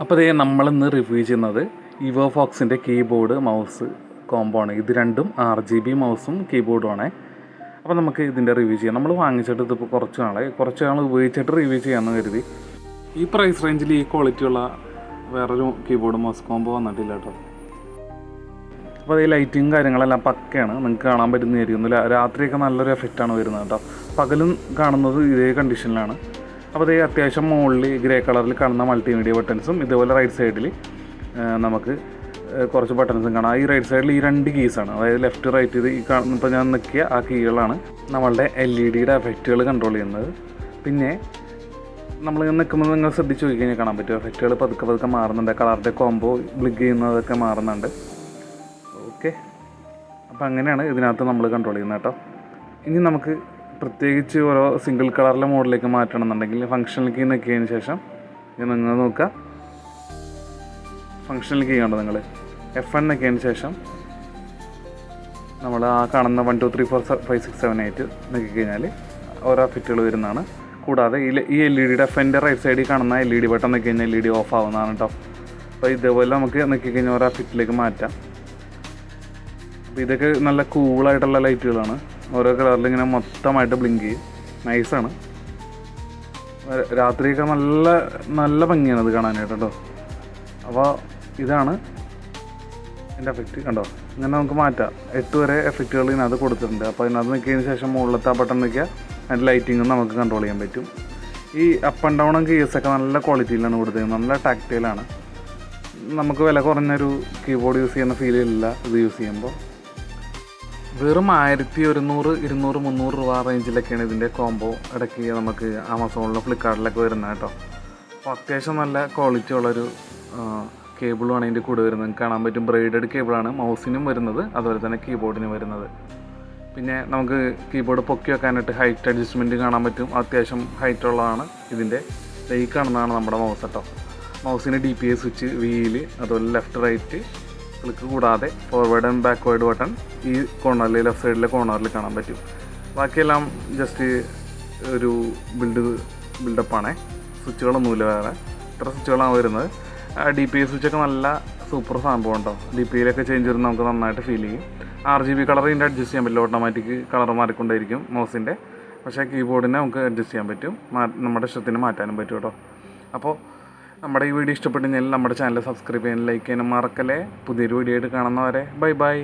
അപ്പോൾ ഇതേ നമ്മളിന്ന് റിവ്യൂ ചെയ്യുന്നത് ഇവോ ഫോക്സിന്റെ കീബോർഡ് മൗസ് കോംബോ ആണ്. ഇത് രണ്ടും ആർ ജി ബി മൗസും കീബോർഡും ആണ്. അപ്പോൾ നമുക്ക് ഇതിന്റെ റിവ്യൂ ചെയ്യാം. നമ്മൾ വാങ്ങിച്ചിട്ട് ഇതിപ്പോൾ കുറച്ച് നാളെ കുറച്ച് നാൾ ഉപയോഗിച്ചിട്ട് റിവ്യൂ ചെയ്യാമെന്ന് കരുതി. ഈ പ്രൈസ് റേഞ്ചിൽ ഈ ക്വാളിറ്റിയുള്ള വേറൊരു കീബോർഡ് മൗസ് കോംബോ വന്നിട്ടില്ല കേട്ടോ. അപ്പോൾ അതേ ലൈറ്റിങ് കാര്യങ്ങളെല്ലാം പക്കയാണ്. നിങ്ങൾക്ക് കാണാൻ പറ്റുന്നതായിരിക്കും. രാത്രിയൊക്കെ നല്ലൊരു എഫക്റ്റാണ് വരുന്നത് കേട്ടോ. പകലും കാണുന്നത് ഇതേ കണ്ടീഷനിലാണ് അപ്പോൾ അത് അത്യാവശ്യം മുകളിൽ ഗ്രേ കളറിൽ കാണുന്ന മൾട്ടിമീഡിയ ബട്ടൺസും ഇതുപോലെ റൈറ്റ് സൈഡിൽ നമുക്ക് കുറച്ച് ബട്ടൺസും കാണാം. ഈ റൈറ്റ് സൈഡിൽ ഈ രണ്ട് കീസാണ് അതായത് ലെഫ്റ്റ് റൈറ്റ് ഇത് ഈ കാണുന്ന ഇപ്പോൾ ഞാൻ നിൽക്കിയ ആ കീകളാണ് നമ്മളുടെ എൽ ഇ ഡിയുടെ എഫക്റ്റുകൾ കൺട്രോൾ ചെയ്യുന്നത്. പിന്നെ നമ്മൾ നിൽക്കുമ്പോൾ നിങ്ങൾ ശ്രദ്ധിച്ച് നോക്കി കഴിഞ്ഞാൽ കാണാൻ പറ്റും. എഫക്റ്റുകൾ പതുക്കെ പതുക്കെ മാറുന്നുണ്ട്. കളറിന്റെ കോംബോ ബ്ലിഗ് ചെയ്യുന്നതൊക്കെ മാറുന്നുണ്ട്. ഓക്കെ അപ്പോൾ അങ്ങനെയാണ് ഇതിനകത്ത് നമ്മൾ കൺട്രോൾ ചെയ്യുന്നത് കേട്ടോ. ഇനി നമുക്ക് പ്രത്യേകിച്ച് ഓരോ സിംഗിൾ കളറിലെ മോഡലിലേക്ക് മാറ്റണം എന്നുണ്ടെങ്കിൽ ഫങ്ഷണൽ കീ നിൽക്കിയതിന് ശേഷം നിങ്ങൾ നോക്കുക ഫങ്ഷണൽ കീ കണ്ടോ നിങ്ങൾ എഫ് എൻ നിൽക്കിയതിന് ശേഷം നമ്മൾ ആ കാണുന്ന one two three four five six seven eight നിൽക്കിക്കഴിഞ്ഞാൽ കഴിഞ്ഞാൽ ഓരോ ഫിറ്റുകൾ വരുന്നതാണ്. കൂടാതെ ഈ എൽ ഇ ഡിയുടെ എഫന്റെ റൈറ്റ് സൈഡിൽ കാണുന്ന എൽ ഇ ഡി ബട്ടൺ നോക്കി കഴിഞ്ഞാൽ എൽ ഇ ഡി ഓഫ് ആവുന്നതാണ് കേട്ടോ അപ്പോൾ ഇതേപോലെ നമുക്ക് നോക്കി കഴിഞ്ഞാൽ ഓരോ ഫിറ്റിലേക്ക് മാറ്റാം. അപ്പോൾ ഇതൊക്കെ നല്ല കൂളായിട്ടുള്ള ലൈറ്റുകളാണ് ഓരോ കളറിൽ ഇങ്ങനെ മൊത്തമായിട്ട് ബ്ലിങ്ക് ചെയ്യും. നൈസാണ് രാത്രിയൊക്കെ നല്ല നല്ല ഭംഗിയാണ് അത് കാണാനായിട്ട് കേട്ടോ അപ്പോൾ ഇതാണ് എന്റെ എഫക്റ്റ് കണ്ടോ? ഇങ്ങനെ നമുക്ക് മാറ്റാം. എട്ട് വരെ എഫക്റ്റുകൾ ഇതിനകത്ത് കൊടുത്തിട്ടുണ്ട്. അപ്പോൾ ഇതിനകത്ത് നിൽക്കിയതിന് ശേഷം മുകളിലത്തെ ആ ബട്ടൺ നിൽക്കുക. അതിന്റെ ലൈറ്റിങ്ങും നമുക്ക് കൺട്രോൾ ചെയ്യാൻ പറ്റും. ഈ അപ്പ് ആൻഡ് ഡൗൺ കീസൊക്കെ നല്ല ക്വാളിറ്റിയിലാണ് കൊടുത്തിരിക്കുന്നത് നല്ല ടാക്റ്റൈലാണ് നമുക്ക് വില കുറഞ്ഞൊരു കീബോർഡ് യൂസ് ചെയ്യുന്ന ഫീൽ ഇല്ല ഇത് യൂസ് ചെയ്യുമ്പോൾ. വെറും ആയിരത്തി ഒരുന്നൂറ് ഇരുന്നൂറ് മുന്നൂറ് രൂപ റേഞ്ചിലൊക്കെയാണ് ഇതിന്റെ കോംബോ ഇടയ്ക്ക് നമുക്ക് ആമസോണിലോ ഫ്ലിപ്കാർട്ടിലൊക്കെ വരുന്നത് കേട്ടോ. അപ്പോൾ അത്യാവശ്യം നല്ല ക്വാളിറ്റി ഉള്ളൊരു കേബിളുമാണ് ഇതിന്റെ കൂടെ വരുന്നത്. കാണാൻ പറ്റും ബ്രൈഡഡ് കേബിളാണ് മൗസിനും വരുന്നത് അതുപോലെ തന്നെ കീബോർഡിനും വരുന്നത്. പിന്നെ നമുക്ക് കീബോർഡ് പൊക്കി വെക്കാനായിട്ട് ഹൈറ്റ് അഡ്ജസ്റ്റ്മെന്റ് കാണാൻ പറ്റും. അത്യാവശ്യം ഹൈറ്റ് ഉള്ളതാണ് ഇതിന്റെ ലൈക്ക് കാണുന്നതാണ് നമ്മുടെ മൗസ് കേട്ടോ. മൗസിന് D P A switch wheel അതുപോലെ ലെഫ്റ്റ് റൈറ്റ് ക്ലിക്ക് കൂടാതെ ഫോർവേഡ് ആൻഡ് ബാക്ക്വേഡ് ബട്ടൺ ഈ കോർണറിൽ ലെഫ്റ്റ് സൈഡിലെ കോർണറിൽ കാണാൻ പറ്റും. ബാക്കിയെല്ലാം ജസ്റ്റ് ഒരു ബിൽഡ് ബിൽഡപ്പാണേ സ്വിച്ചുകളൊന്നുമില്ല വേറെ. ഇത്ര സ്വിച്ചുകളാണ് വരുന്നത്. ഡി പി സ്വിച്ച് സ്വിച്ചൊക്കെ നല്ല സൂപ്പർ സംഭവം ഉണ്ടോ? ഡി പിയിലൊക്കെ ചേഞ്ച് വരുന്ന നമുക്ക് നന്നായിട്ട് ഫീൽ ചെയ്യും. ആർ ജി ബി കളർ ഇതിന്റെ അഡ്ജസ്റ്റ് ചെയ്യാൻ പറ്റില്ല. ഓട്ടോമാറ്റിക് കളർ മാറിക്കൊണ്ടായിരിക്കും മൗസിന്റെ പക്ഷേ കീബോർഡിനെ നമുക്ക് അഡ്ജസ്റ്റ് ചെയ്യാൻ പറ്റും. നമ്മുടെ ഇഷ്ടത്തിന് മാറ്റാനും പറ്റും കേട്ടോ. അപ്പോൾ നമ്മുടെ ഈ വീഡിയോ ഇഷ്ടപ്പെട്ടെങ്കിൽ നമ്മുടെ ചാനൽ സബ്സ്ക്രൈബ് ചെയ്യാനും ലൈക്ക് ചെയ്യാനും മറക്കല്ലേ. പുതിയൊരു വീഡിയോ ആയിട്ട് കാണുന്നവരെ ബൈ ബൈ